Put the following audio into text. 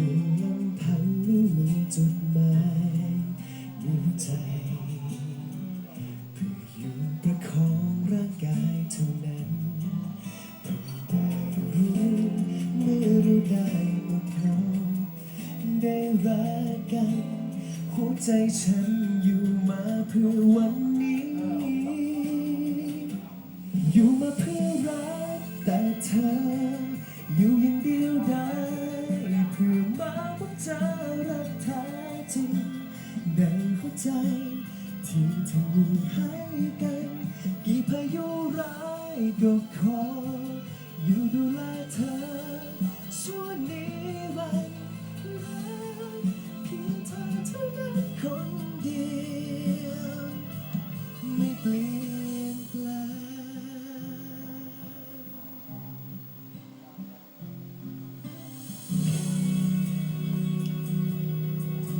อยู่ลำพังไม่มีจุดหมายหัวใจเพื่ออยู่ประคองร่างกายเท่านั้นเพิ่งได้รู้เมื่อรู้ได้ว่าพร้ได้รักกัน หัวใจฉันอยู่มาเพื่อวันนี้ อยู่มาเพื่อ แท้จริงในหัวใจ ที่เธอมีให้กัน กี่พายุร้ายก็ขอ อยู่ดูแลเธอช่วงนี้รันล้วเพียงเธอเท่านั้นคนเดียว ไม่เปลี่ยน